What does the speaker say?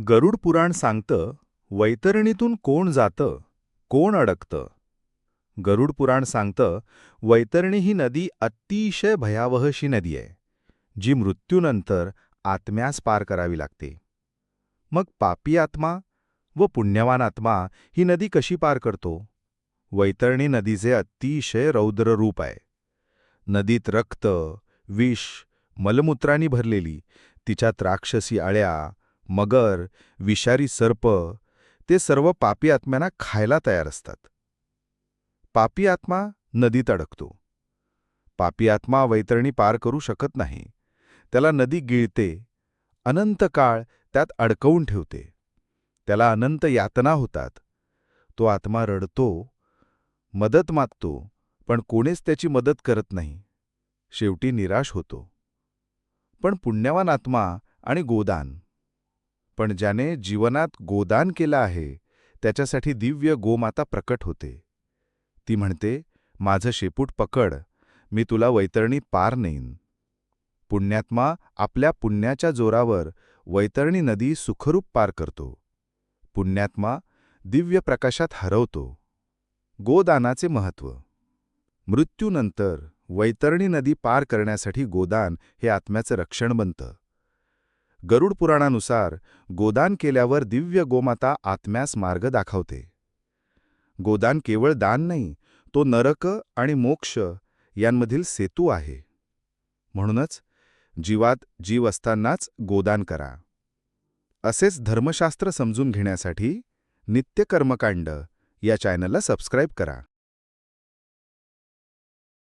गरुड पुराण सांगतं वैतरणीतून कोण जातं कोण अडकतं. गरुड पुराण सांगतं वैतरणी ही नदी अतिशय भयावहशी नदी आहे जी मृत्यूनंतर आत्म्यास पार करावी लागते. मग पापी आत्मा व पुण्यवान आत्मा ही नदी कशी पार करतो? वैतरणी नदीचे अतिशय रौद्र रूप आहे. नदीत रक्त विष मलमूत्रांनी भरलेली तिच्यात राक्षसी आळ्या मगर विषारी सर्प ते सर्व पापी आत्म्यांना खायला तयार असतात. पापी आत्मा नदीत अडकतो. पापी आत्मा वैतरणी पार करू शकत नाही. त्याला नदी गिळते. अनंत काळ त्यात अडकवून ठेवते. त्याला अनंत यातना होतात. तो आत्मा रडतो मदत मागतो पण कोणीच त्याची मदत करत नाही. शेवटी निराश होतो. पण पुण्यवान आत्मा आणि गोदान. पण ज्याने जीवनात गोदान केलं आहे त्याच्यासाठी दिव्य गोमाता प्रकट होते. ती म्हणते माझं शेपूट पकड मी तुला वैतरणी पार नेईन. पुण्यात्मा आपल्या पुण्याच्या जोरावर वैतरणी नदी सुखरूप पार करतो. पुण्यात्मा दिव्य प्रकाशात हरवतो. गोदानाचे महत्त्व. मृत्यूनंतर वैतरणी नदी पार करण्यासाठी गोदान हे आत्म्याचं रक्षण बनतं. गरुड पुराणानुसार गोदान केल्यावर दिव्य गोमाता आत्म्यास मार्ग दाखवते. गोदान केवळ दान नाही तो नरक आणि मोक्ष यांमधील सेतू आहे. म्हणूनच जीवात जीव असतानाच गोदान करा. असेच धर्मशास्त्र समजून घेण्यासाठी नित्य कर्मकांड या चॅनलला सबस्क्राईब करा.